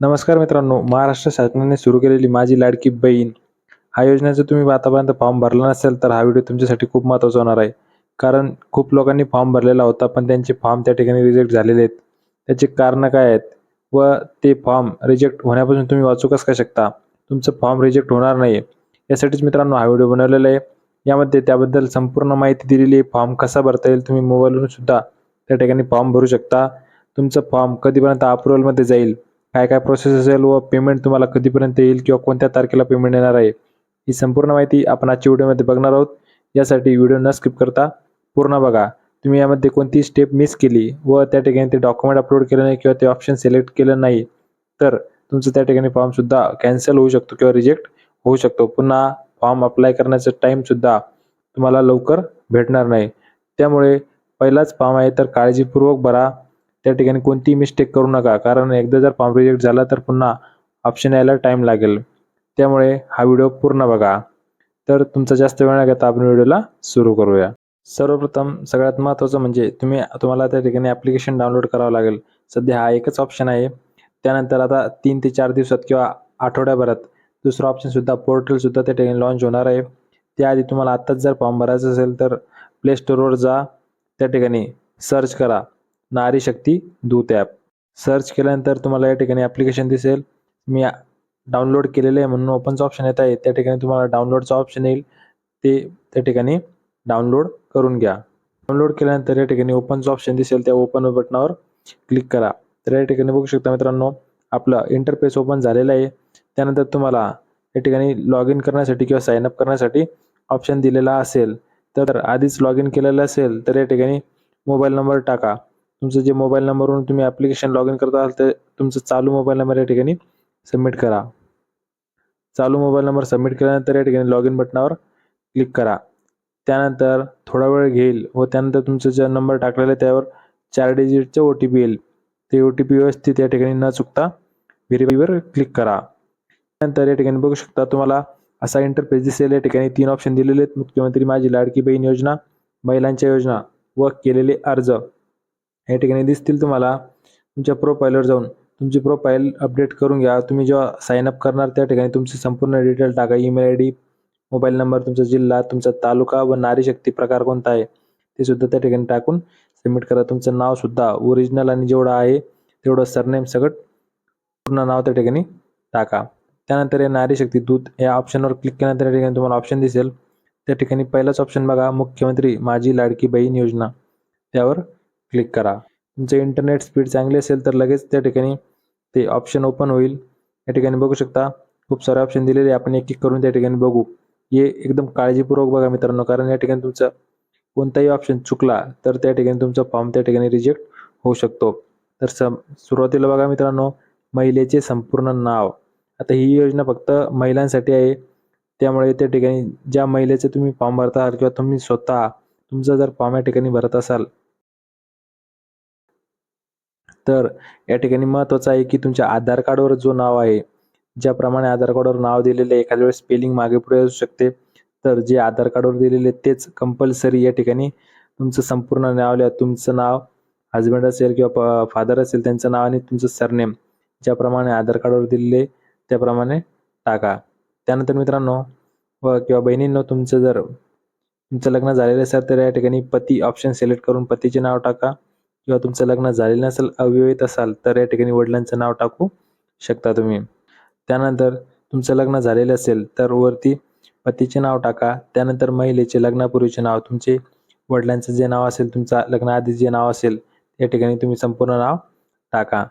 नमस्कार मित्रांनो महाराष्ट्र शासनाने सुरू केलेली माझी लाडकी बहीण हा योजनेचा तुम्ही आतापर्यंत फॉर्म भरला नसेल तर हा व्हिडिओ तुमच्यासाठी खूप महत्त्वाचा होणार आहे. कारण खूप लोकांनी फॉर्म भरलेला होता पण त्यांचे फॉर्म त्या ठिकाणी रिजेक्ट झालेले आहेत. त्याचे कारणं काय आहेत? व ते फॉर्म रिजेक्ट होण्यापासून तुम्ही वाचू कसं काय शकता? तुमचं फॉर्म रिजेक्ट होणार नाही यासाठीच मित्रांनो हा व्हिडिओ बनवलेला आहे. यामध्ये त्याबद्दल संपूर्ण माहिती दिलेली आहे. फॉर्म कसा भरता येईल तुम्ही मोबाईलवरून सुद्धा त्या ठिकाणी फॉर्म भरू शकता. तुमचं फॉर्म कधीपर्यंत अप्रुव्हलमध्ये जाईल काय काय प्रोसेस असेल व पेमेंट तुम्हाला कधीपर्यंत येईल किंवा कोणत्या तारखेला पेमेंट येणार आहे ही संपूर्ण माहिती आपण आजच्या व्हिडिओमध्ये बघणार आहोत. यासाठी व्हिडिओ न स्किप करता पूर्ण बघा. तुम्ही यामध्ये कोणती स्टेप मिस केली व त्या ठिकाणी ते डॉक्युमेंट अपलोड केलं नाही किंवा ते ऑप्शन सिलेक्ट केलं नाही तर तुमचं त्या ठिकाणी फॉर्मसुद्धा कॅन्सल होऊ शकतो किंवा रिजेक्ट होऊ शकतो. पुन्हा फॉर्म अप्लाय करण्याचा टाईमसुद्धा तुम्हाला लवकर भेटणार नाही. त्यामुळे पहिलाच फॉर्म आहे तर काळजीपूर्वक भरा. त्या ठिकाणी कोणतीही मिस्टेक करू नका. कारण एकदा जर फॉर्म रिजेक्ट झाला तर पुन्हा ऑप्शन यायला टाईम लागेल. त्यामुळे हा व्हिडिओ पूर्ण बघा. तर तुमचा जास्त वेळ न घेता आपण व्हिडिओला सुरू करूया. सर्वप्रथम सगळ्यात महत्त्वाचं म्हणजे तुम्ही तुम्हाला त्या ठिकाणी ॲप्लिकेशन डाउनलोड करावं लागेल. सध्या हा एकच ऑप्शन आहे. त्यानंतर आता तीन ते चार दिवसात किंवा आठवड्याभरात दुसरं ऑप्शनसुद्धा पोर्टलसुद्धा त्या ठिकाणी लॉन्च होणार आहे. त्याआधी तुम्हाला आत्ताच जर फॉर्म भरायचा असेल तर प्ले स्टोअरवर जा. त्या ठिकाणी सर्च करा. नारी शक्ती दूत ॲप. सर्च केल्यानंतर तुम्हाला या ठिकाणी ॲप्लिकेशन दिसेल. मी डाउनलोड केलेलं आहे म्हणून ओपनचं ऑप्शन येत आहे. त्या ठिकाणी तुम्हाला डाउनलोडचं ऑप्शन येईल. ते त्या ठिकाणी डाउनलोड करून घ्या. डाउनलोड केल्यानंतर या ठिकाणी ओपनचं ऑप्शन दिसेल त्या ओपन बटनावर क्लिक करा. तर या ठिकाणी बघू शकता मित्रांनो आपलं इंटरफेस ओपन झालेलं आहे. त्यानंतर तुम्हाला या ठिकाणी लॉग इन करण्यासाठी किंवा साइन अप करण्यासाठी ऑप्शन दिलेला असेल. तर आधीच लॉग इन केलेलं असेल तर या ठिकाणी मोबाईल नंबर टाका. तुमचं जे मोबाईल नंबरवरून तुम्ही ॲप्लिकेशन लॉग इन करत असाल तर तुमचं चालू मोबाईल नंबर या ठिकाणी सबमिट करा. चालू मोबाईल नंबर सबमिट केल्यानंतर या ठिकाणी लॉग इन बटनावर क्लिक करा. त्यानंतर थोडा वेळ घेईल व त्यानंतर तुमचं जे नंबर टाकलेला आहे त्यावर चार डिजिटचं ओ टी पी येईल. ते ओ टी पी व्यवस्थित या ठिकाणी न चुकता व्हेरीफाईवर क्लिक करा. त्यानंतर या ठिकाणी बघू शकता तुम्हाला असा इंटरफेस दिसेल. या ठिकाणी तीन ऑप्शन दिलेले आहेत. मुख्यमंत्री माझी लाडकी बहीण योजना महिलांच्या योजना व केलेले अर्ज. या ठिकाणी दिसतील तुम्हाला. तुमच्या प्रोफाईलवर जाऊन तुमची प्रोफाईल अपडेट करून घ्या. तुम्ही जेव्हा साइन अप करणार त्या ठिकाणी तुमचे संपूर्ण डिटेल टाका. Email I D mobile number तुमचा जिल्हा तुमचा तालुका व नारी शक्ती प्रकार कोणता आहे ते सुद्धा त्या ठिकाणी टाकून सबमिट करा. तुमचं नावसुद्धा ओरिजिनल आणि जेवढं आहे तेवढं सरनेम सगळं पूर्ण नाव त्या ठिकाणी टाका. त्यानंतर या नारी शक्ती दूत या ऑप्शनवर क्लिक केल्यानंतर या ठिकाणी तुम्हाला ऑप्शन दिसेल. त्या ठिकाणी पहिलाच ऑप्शन बघा. मुख्यमंत्री माझी लाडकी बहीण योजना. त्यावर क्लिक करा. तुमचं इंटरनेट स्पीड चांगली असेल तर लगेच त्या ठिकाणी ते ऑप्शन ओपन होईल. या ठिकाणी बघू शकता खूप सारे ऑप्शन दिलेले आपण एक एक करून त्या ठिकाणी बघू. हे एकदम काळजीपूर्वक बघा मित्रांनो कारण या ठिकाणी तुमचं कोणताही ऑप्शन चुकला तर त्या ठिकाणी तुमचा फॉर्म त्या ठिकाणी रिजेक्ट होऊ शकतो. तर सम सुरुवातीला बघा मित्रांनो महिलेचे संपूर्ण नाव. आता ही योजना फक्त महिलांसाठी आहे. त्यामुळे त्या ठिकाणी ज्या महिलेचे तुम्ही फॉर्म भरता किंवा तुम्ही स्वतः तुमचा जर फॉर्म या ठिकाणी भरत असाल तर या ठिकाणी महत्त्वाचं आहे की तुमच्या आधार कार्डवर जो नाव आहे ज्याप्रमाणे आधार कार्डवर नाव दिलेलं आहे एखाद्या वेळेस स्पेलिंग मागे पुढे असू शकते. तर जे आधार कार्डवर दिलेले तेच कंपल्सरी या ठिकाणी तुमचं संपूर्ण नाव लिहा. तुमचं नाव हजबंड असेल किंवा फादर असेल त्यांचं नाव आणि तुमचं सरनेम ज्याप्रमाणे आधार कार्डवर दिलेले त्याप्रमाणे टाका. त्यानंतर मित्रांनो व किंवा बहिणींनो तुमचं जर तुमचं लग्न झालेलं असेल तर या ठिकाणी पती ऑप्शन सिलेक्ट करून पतीचे नाव टाका. किंवा तुमचं लग्न झालेलं नसेल अविवाहित असाल तर या ठिकाणी वडिलांचं नाव टाकू शकता तुम्ही. त्यानंतर तुमचं लग्न झालेलं असेल तर वरती पतीचे नाव टाका. त्यानंतर महिलेचे लग्नापूर्वीचे नाव तुमचे वडिलांचं जे नाव असेल तुमचा लग्नाआधी जे नाव असेल या ठिकाणी तुम्ही संपूर्ण नाव टाका.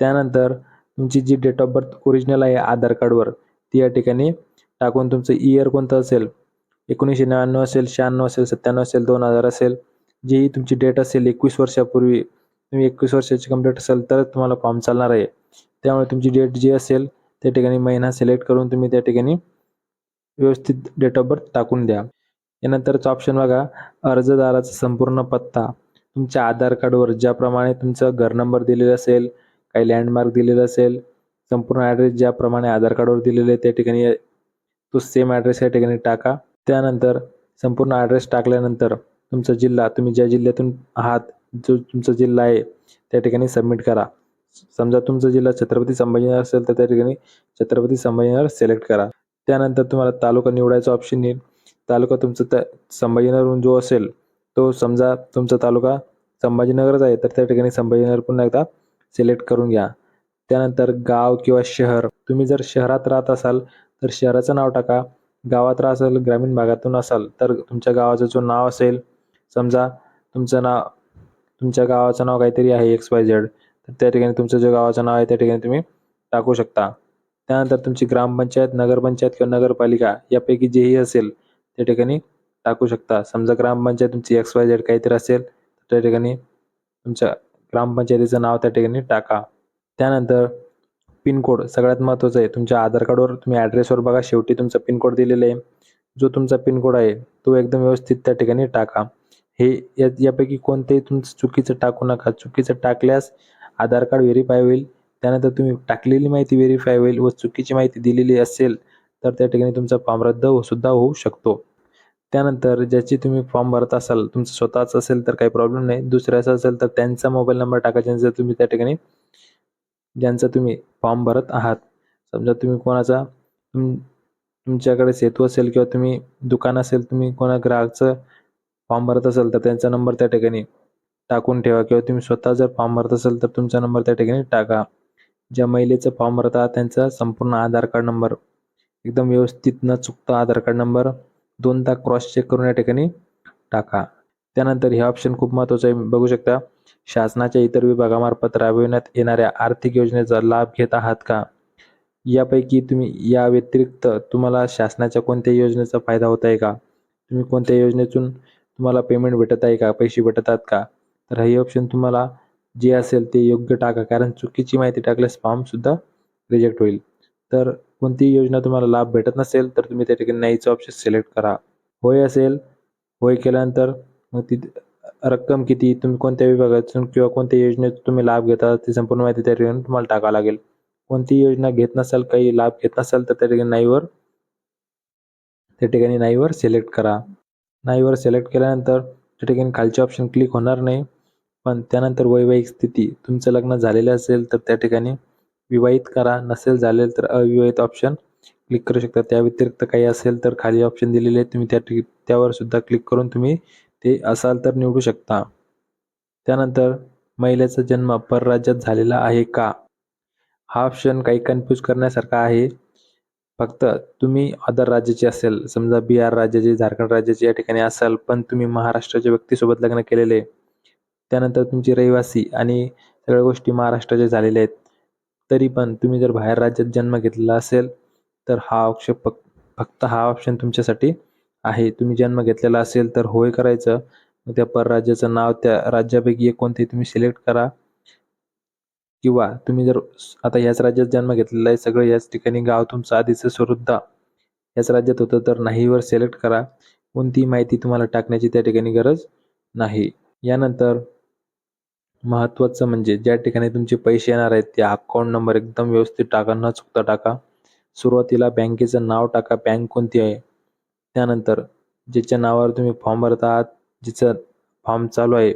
त्यानंतर तुमची जी डेट ऑफ बर्थ ओरिजिनल आहे आधार कार्डवर ती या ठिकाणी टाकून तुमचं इयर कोणतं असेल? एकोणीसशे नव्याण्णव असेल शहाण्णव असेल सत्त्याण्णव असेल दोन हजार असेल जी तुमची डेट असेल एकवीस वर्षापूर्वी तुम्ही एकवीस वर्षाची कंप्लीट असेल तरच तुम्हाला फॉर्म चालणार आहे. त्यामुळे तुमची डेट जी असेल त्या ठिकाणी महिना सिलेक्ट करून तुम्ही त्या ठिकाणी व्यवस्थित डेट ऑफ बर्थ टाकून द्या. यानंतरचा ऑप्शन बघा अर्जदाराचा संपूर्ण पत्ता. तुमच्या आधार कार्डवर ज्याप्रमाणे तुमचं घर नंबर दिलेला असेल काही लँडमार्क दिलेला असेल संपूर्ण ॲड्रेस ज्याप्रमाणे आधार कार्डवर दिलेले त्या ठिकाणी तो सेम ॲड्रेस या ठिकाणी टाका. त्यानंतर संपूर्ण ॲड्रेस टाकल्यानंतर तुमचा जिल्हा तुम्ही ज्या जिल्ह्यातून आहात जो तुमचा जिल्हा आहे त्या ठिकाणी सबमिट करा. समजा तुमचा जिल्हा छत्रपती संभाजीनगर असेल तर त्या ठिकाणी छत्रपती संभाजीनगर सिलेक्ट करा. त्यानंतर तुम्हाला तालुका निवडायचा ऑप्शन येईल. तालुका तुमचा त्या संभाजीनगरहून जो असेल तो समजा तुमचा तालुका संभाजीनगरच आहे तर त्या ठिकाणी संभाजीनगर पुन्हा एकदा सिलेक्ट करून घ्या. त्यानंतर गाव किंवा शहर. तुम्ही जर शहरात राहत असाल तर शहराचं नाव टाका. गावात राहत असाल ग्रामीण भागातून असाल तर तुमच्या गावाचं जो नाव असेल समजा तुमचं नाव तुमच्या गावाचं नाव काहीतरी आहे एक्स वाय झेड तर त्या ठिकाणी तुमचं जे गावाचं नाव आहे त्या ठिकाणी तुम्ही टाकू शकता. त्यानंतर तुमची ग्रामपंचायत नगरपंचायत किंवा नगरपालिका यापैकी जेही असेल त्या ठिकाणी टाकू शकता. समजा ग्रामपंचायत तुमची एक्स वाय झेड काहीतरी असेल तर त्या ठिकाणी तुमच्या ग्रामपंचायतीचं नाव त्या ठिकाणी टाका. त्यानंतर पिनकोड सगळ्यात महत्त्वाचं आहे तुमच्या आधार कार्डवर तुम्ही ॲड्रेसवर बघा शेवटी तुमचा पिनकोड दिलेला आहे. जो तुमचा पिनकोड आहे तो एकदम व्यवस्थित त्या ठिकाणी टाका. हे या यापैकी कोणतेही तुमचं चुकीचं टाकू नका. चुकीचं टाकल्यास आधार कार्ड व्हेरीफाय होईल. त्यानंतर तुम्ही टाकलेली माहिती व्हेरीफाय होईल व चुकीची माहिती दिलेली असेल तर त्या ठिकाणी तुमचा फॉर्म रद्द हो सुद्धा होऊ शकतो. त्यानंतर ज्याची तुम्ही फॉर्म भरत असाल तुमचं स्वतःच असेल तर काही प्रॉब्लेम नाही. दुसऱ्याचं असेल तर त्यांचा मोबाईल नंबर टाकायचा जर तुम्ही त्या ठिकाणी ज्यांचा तुम्ही फॉर्म भरत आहात. समजा तुम्ही कोणाचा तुम तुमच्याकडे सेतू असेल किंवा तुम्ही दुकान असेल तुम्ही कोणा ग्राहकचं फॉर्म भरत असेल तर त्यांचा नंबर त्या ठिकाणी टाकून ठेवा किंवा तुम्ही स्वतः जर फॉर्म भरत असाल तर तुमचा नंबर त्या ठिकाणी टाका. ज्या महिलेचं फॉर्म भरत आहात त्यांचा संपूर्ण आधार कार्ड नंबर एकदम व्यवस्थित न चुकता आधार कार्ड नंबर दोनदा क्रॉस चेक करून या ठिकाणी टाका. त्यानंतर हे ऑप्शन खूप महत्त्वाचं आहे. बघू शकता शासनाच्या इतर विभागामार्फत राबविण्यात येणाऱ्या आर्थिक योजनेचा लाभ घेत आहात का? यापैकी तुम्ही या व्यतिरिक्त तुम्हाला शासनाच्या कोणत्या योजनेचा फायदा होत आहे का? तुम्ही कोणत्या योजनेतून तुम्हाला पेमेंट भेटत आहे का? पैसे भेटतात का? तर हे ऑप्शन तुम्हाला जे असेल ते योग्य टाका. कारण चुकीची माहिती टाकल्यास फॉर्मसुद्धा रिजेक्ट होईल. तर कोणतीही योजना तुम्हाला लाभ भेटत नसेल तर तुम्ही त्या ठिकाणी नाहीचं ऑप्शन सिलेक्ट करा. होय असेल होय केल्यानंतर मग ती रक्कम किती तुम्ही कोणत्या विभागातून किंवा कोणत्या योजनेत तुम्ही लाभ घेता ती संपूर्ण माहिती त्या ठिकाणी तुम्हाला टाकावं लागेल. कोणती योजना घेत नसाल काही लाभ घेत नसाल तर त्या ठिकाणी नाहीवर त्या ठिकाणी नाहीवर सिलेक्ट करा. नाहीवर सिलेक्ट केल्यानंतर त्या ठिकाणी खालचे ऑप्शन क्लिक होणार नाही. पण त्यानंतर वैवाहिक स्थिती तुमचं लग्न झालेलं असेल तर त्या ठिकाणी विवाहित करा नसेल झालेलं तर अविवाहित ऑप्शन क्लिक करू शकता. त्या व्यतिरिक्त काही असेल तर खाली ऑप्शन दिलेले आहेत तुम्ही त्या ठिक त्यावर सुद्धा क्लिक करून तुम्ही ते असाल तर निवडू शकता. त्यानंतर महिलेचा जन्म परराज्यात झालेला आहे का? हा ऑप्शन काही कन्फ्यूज करण्यासारखा आहे. फक्त तुम्ही अदर राज्याचे असेल समजा बिहार राज्याचे झारखंड राज्याचे या ठिकाणी असाल पण तुम्ही महाराष्ट्राच्या व्यक्तीसोबत लग्न केलेले आहे त्यानंतर तुमची रहिवासी आणि सगळ्या गोष्टी महाराष्ट्राच्या झालेल्या आहेत तरी पण तुम्ही जर बाहेर राज्यात जन्म घेतलेला असेल तर हा ऑप्शन फक्त फक्त हा ऑप्शन तुमच्यासाठी आहे. तुम्ही जन्म घेतलेला असेल तर होय करायचं. मग त्या परराज्याचं नाव त्या राज्यापैकी एक कोणते तुम्ही सिलेक्ट करा. किंवा तुम्ही जर आता याच राज्यात जन्म घेतलेला आहे सगळं याच ठिकाणी गाव तुमचं आधीचं सुद्धा याच राज्यात होतं तर नाहीवर सिलेक्ट करा. कोणतीही माहिती तुम्हाला टाकण्याची त्या ठिकाणी गरज नाही. यानंतर महत्त्वाचं म्हणजे ज्या ठिकाणी तुमचे पैसे येणार आहेत त्या अकाउंट नंबर एकदम व्यवस्थित टाका न चुकता टाका. सुरुवातीला बँकेचं नाव टाका बँक कोणती आहे? त्यानंतर ज्याच्या नावावर तुम्ही फॉर्म भरत आहात जिचं फॉर्म चालू आहे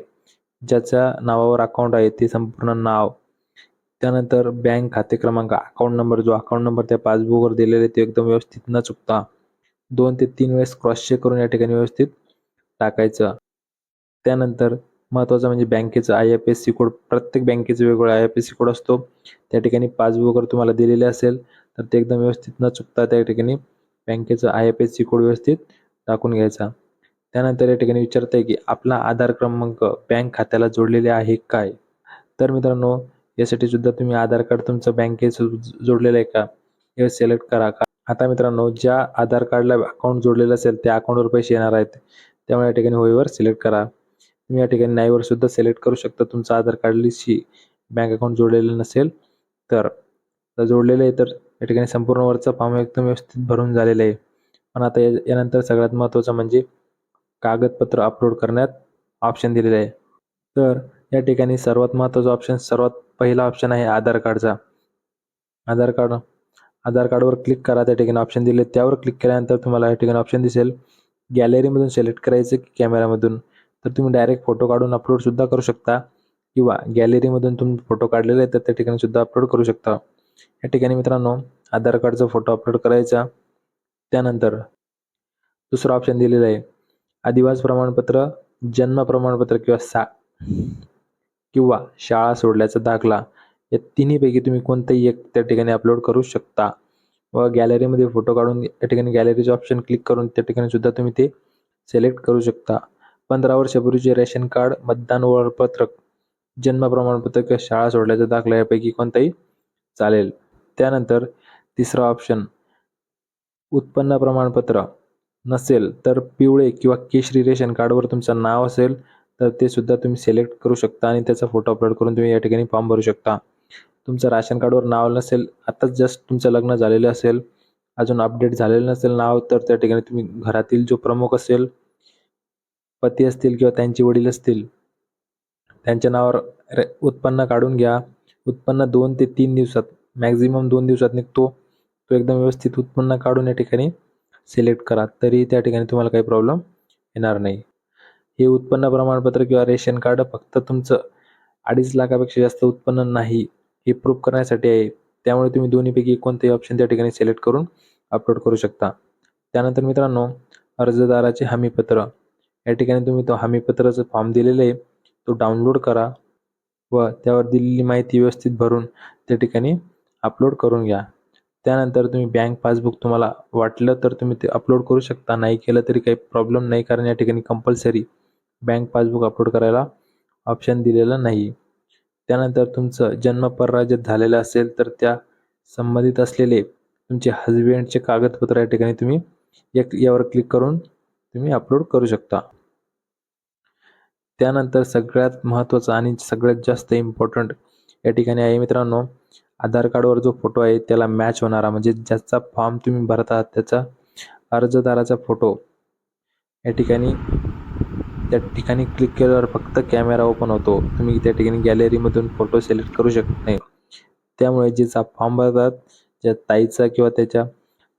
ज्याच्या नावावर अकाउंट आहे ते संपूर्ण नाव त्यानंतर बँक खाते क्रमांक अकाउंट नंबर जो अकाउंट नंबर त्या पासबुकवर दिलेले ते एकदम व्यवस्थित न चुकता दोन ते तीन वेळेस क्रॉस चेक करून या ठिकाणी व्यवस्थित टाकायचं. त्यानंतर महत्त्वाचं म्हणजे बँकेचं I F S C code प्रत्येक बँकेचं वेगवेगळं I F S C code असतो. त्या ठिकाणी पासबुकवर तुम्हाला दिलेले असेल तर ते एकदम व्यवस्थित न चुकता त्या ठिकाणी बँकेचं I F S C code व्यवस्थित टाकून घ्यायचा. त्यानंतर या ठिकाणी विचारत आहे की आपला आधार क्रमांक बँक खात्याला जोडलेले आहे काय? तर मित्रांनो यासाठी सुद्धा तुम्ही आधार कार्ड तुमचं बँकेचं जोडलेलं आहे का? हे सिलेक्ट करा का? आता मित्रांनो ज्या आधार कार्डला अकाउंट जोडलेलं असेल त्या अकाउंटवर पैसे येणार आहेत. त्यामुळे या ठिकाणी होईवर सिलेक्ट करा. तुम्ही या ठिकाणी नाहीवर सुद्धा सिलेक्ट करू शकता. तुमचं आधार कार्डशी बँक अकाउंट जोडलेलं नसेल तर. जोडलेलं आहे तर या ठिकाणी संपूर्ण वरचा फॉर्म एकदम व्यवस्थित भरून झालेलं आहे. पण आता यानंतर सगळ्यात महत्त्वाचं म्हणजे कागदपत्र अपलोड करण्यात ऑप्शन दिलेलं आहे. तर या ठिकाणी सर्वात महत्त्वाचा ऑप्शन सर्वात पहिला ऑप्शन आहे आधार कार्डचा. आधार कार्ड आधार कार्डवर क्लिक करा त्या ठिकाणी ऑप्शन दिले. त्यावर क्लिक केल्यानंतर तुम्हाला या ठिकाणी ऑप्शन दिसेल. गॅलरीमधून सिलेक्ट करायचं की कॅमेरामधून तर तुम्ही डायरेक्ट फोटो काढून अपलोडसुद्धा करू शकता. किंवा गॅलरीमधून तुम्ही फोटो काढलेले आहेत तर त्या ठिकाणी सुद्धा अपलोड करू शकता. या ठिकाणी मित्रांनो आधार कार्डचा फोटो अपलोड करायचा. त्यानंतर दुसरा ऑप्शन दिलेला आहे. आदिवास प्रमाणपत्र जन्म प्रमाणपत्र किंवा सा किंवा शाळा सोडल्याचा दाखला या तिन्हीपैकी तुम्ही कोणतंही एक त्या ठिकाणी अपलोड करू शकता. व गॅलरीमध्ये फोटो काढून त्या ठिकाणी गॅलरीचे ऑप्शन क्लिक करून त्या ठिकाणी सुद्धा तुम्ही ते सिलेक्ट करू शकता. पंधरा वर्षापूर्वीचे रेशन कार्ड मतदान ओळखपत्रक जन्म प्रमाणपत्र किंवा शाळा सोडल्याचा दाखला यापैकी कोणताही चालेल. त्यानंतर तिसरा ऑप्शन उत्पन्न प्रमाणपत्र. नसेल तर पिवळे किंवा केशरी रेशन कार्डवर तुमचं नाव असेल तर ते सुद्धा तुम्ही सिलेक्ट करू शकता आणि त्याचा फोटो अपलोड करून तुम्ही या ठिकाणी फॉर्म भरू शकता. तुमचं राशन कार्डवर नाव नसेल आत्ताच जस्ट तुमचं लग्न झालेलं असेल अजून अपडेट झालेलं नसेल नाव तर त्या ठिकाणी तुम्ही घरातील जो प्रमुख असेल पती असतील किंवा त्यांचे वडील असतील त्यांच्या नावावर रे उत्पन्न काढून घ्या. उत्पन्न दोन ते तीन दिवसात मॅक्झिमम दोन दिवसात निघतो. तो एकदम व्यवस्थित उत्पन्न काढून या ठिकाणी सिलेक्ट करा. तरी त्या ठिकाणी तुम्हाला काही प्रॉब्लेम येणार नाही. हे उत्पन्न प्रमाणपत्र किंवा रेशन कार्ड फक्त तुमचं अडीच लाखापेक्षा जास्त उत्पन्न नाही हे प्रूफ करण्यासाठी आहे. त्यामुळे तुम्ही दोन्हीपैकी कोणतेही ऑप्शन त्या ठिकाणी सिलेक्ट करून अपलोड करू शकता. त्यानंतर मित्रांनो अर्जदाराचे हमीपत्र. या ठिकाणी तुम्ही तो हमीपत्राचं फॉर्म दिलेलं आहे. तो डाउनलोड करा व त्यावर दिलेली माहिती व्यवस्थित भरून त्या ठिकाणी अपलोड करून घ्या. त्यानंतर तुम्ही बँक पासबुक तुम्हाला वाटलं तर तुम्ही ते अपलोड करू शकता. नाही केलं तरी काही प्रॉब्लेम नाही कारण या ठिकाणी कंपल्सरी बँक पासबुक अपलोड करायला ऑप्शन दिलेलं नाही. त्यानंतर तुमचं जन्म परराज्यात झालेलं असेल तर त्या संबंधित असलेले तुमचे हजबंडचे कागदपत्र या ठिकाणी तुम्ही एक यावर क्लिक करून तुम्ही अपलोड करू शकता. त्यानंतर सगळ्यात महत्त्वाचं आणि सगळ्यात जास्त इम्पॉर्टंट या ठिकाणी आहे मित्रांनो आधार कार्डवर जो फोटो आहे त्याला मॅच होणारा म्हणजे ज्याचा फॉर्म तुम्ही भरत आहात त्याचा अर्जदाराचा फोटो या ठिकाणी त्या ठिकाणी क्लिक केल्यावर फक्त कॅमेरा ओपन होतो. तुम्ही त्या ठिकाणी गॅलरीमधून फोटो सिलेक्ट करू शकत नाही. त्यामुळे जिचा फॉर्म भरतात ज्या ताईचा किंवा त्याच्या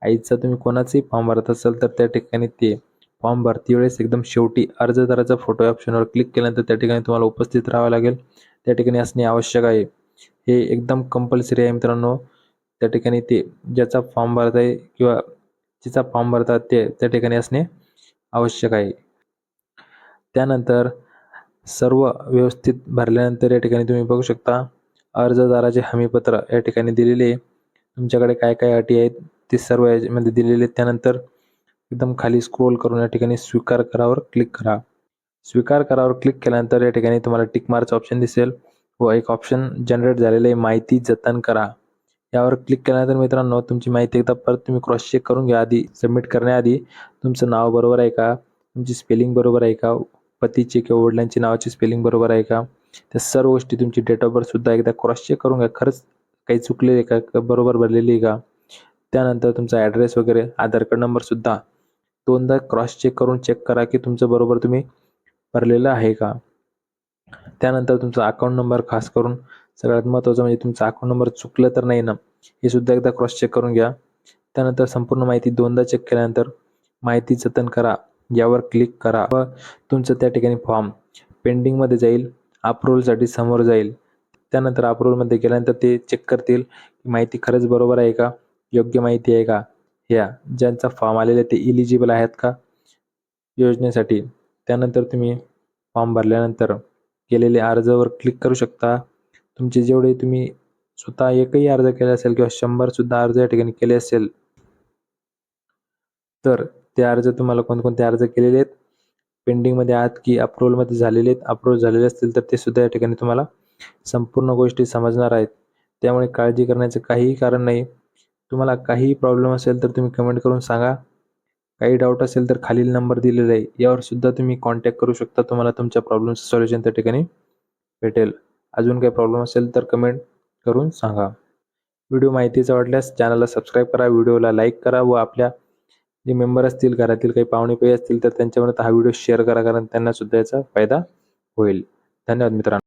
आईचा तुम्ही कोणाचाही फॉर्म भरत असाल तर त्या ठिकाणी ते फॉर्म भरती वेळेस एकदम शेवटी अर्जदाराचा फोटो ऑप्शनवर क्लिक केल्यानंतर त्या ठिकाणी तुम्हाला उपस्थित राहावं लागेल. त्या ठिकाणी असणे आवश्यक आहे. हे एकदम कंपल्सरी आहे मित्रांनो. त्या ठिकाणी ते ज्याचा फॉर्म भरत आहे किंवा जिचा फॉर्म भरतात ते त्या ठिकाणी असणे आवश्यक आहे. त्यानंतर सर्व व्यवस्थित भरल्यानंतर या ठिकाणी तुम्ही बघू शकता अर्जदाराचे हमीपत्र या ठिकाणी दिलेले तुमच्याकडे काय काय अटी आहेत ते सर्व याच्यामध्ये दिलेले आहेत. त्यानंतर एकदम खाली स्क्रोल करून या ठिकाणी स्वीकार करावर क्लिक करा. स्वीकार करावर क्लिक केल्यानंतर या ठिकाणी तुम्हाला टिक मार्कचं ऑप्शन दिसेल व एक ऑप्शन जनरेट झालेलं आहे माहिती जतन करा. यावर क्लिक केल्यानंतर मित्रांनो तुमची माहिती एकदा परत तुम्ही क्रॉस चेक करून घ्या आधी सबमिट करण्याआधी तुमचं नाव बरोबर आहे का? तुमची स्पेलिंग बरोबर आहे का? पतीची किंवा वडिलांची नावाची स्पेलिंग बरोबर आहे का? त्या सर्व गोष्टी तुमची डेट ऑफ बर्थसुद्धा एकदा क्रॉस चेक करून घ्या. खरंच काही चुकलेले का? का बरोबर भरलेली आहे का? त्यानंतर तुमचा ॲड्रेस वगैरे आधार कार्ड नंबरसुद्धा दोनदा क्रॉस चेक करून चेक करा की तुमचं बरोबर तुम्ही भरलेलं आहे का? त्यानंतर तुमचा अकाउंट नंबर खास करून सगळ्यात महत्त्वाचं म्हणजे तुमचा अकाउंट नंबर चुकलं तर नाही ना हे सुद्धा एकदा क्रॉस चेक करून घ्या. त्यानंतर संपूर्ण माहिती दोनदा चेक केल्यानंतर माहिती जतन करा. यावर क्लिक करा. व तुमचं त्या ठिकाणी फॉर्म पेंडिंगमध्ये जाईल अप्रूव्हलसाठी समोर जाईल. त्यानंतर अप्रूव्हलमध्ये गेल्यानंतर ते चेक करतील माहिती खरंच बरोबर आहे का? योग्य माहिती आहे का? ह्या ज्यांचा फॉर्म आलेला आहे ते इलिजिबल आहेत का? योजनेसाठी. त्यानंतर तुम्ही फॉर्म भरल्यानंतर केलेले अर्जावर क्लिक करू शकता. तुमचे जेवढे तुम्ही स्वतः एकही अर्ज केला असेल किंवा शंभरसुद्धा अर्ज या ठिकाणी केले असेल. तर ते अर्ज तुम्हाला कोणकोणते अर्ज केलेले आहेत? पेंडिंगमध्ये आहात की अप्रूव्हलमध्ये झालेले आहेत? अप्रूव्ह झालेले असतील तर ते सुद्धा या ठिकाणी तुम्हाला संपूर्ण गोष्टी समजणार आहेत. त्यामुळे काळजी करण्याचं काहीही कारण नाही. तुम्हाला काहीही प्रॉब्लेम असेल तर तुम्ही कमेंट करून सांगा. काही डाऊट असेल तर खालील नंबर दिलेला आहे. यावर सुद्धा तुम्ही कॉन्टॅक्ट करू शकता. तुम्हाला तुमच्या प्रॉब्लेमचं सॉल्युशन त्या ठिकाणी भेटेल. अजून काही प्रॉब्लेम असेल तर कमेंट करून सांगा. व्हिडिओ माहितीचा वाटल्यास चॅनलला सबस्क्राईब करा. व्हिडिओला लाईक करा व आपल्या जे मेंबर असतील घरातील काही पाहुणे असतील तर त्यांच्यापर्यंत हा व्हिडिओ शेअर करा कारण त्यांना सुद्धा याचा फायदा होईल. धन्यवाद मित्रांनो.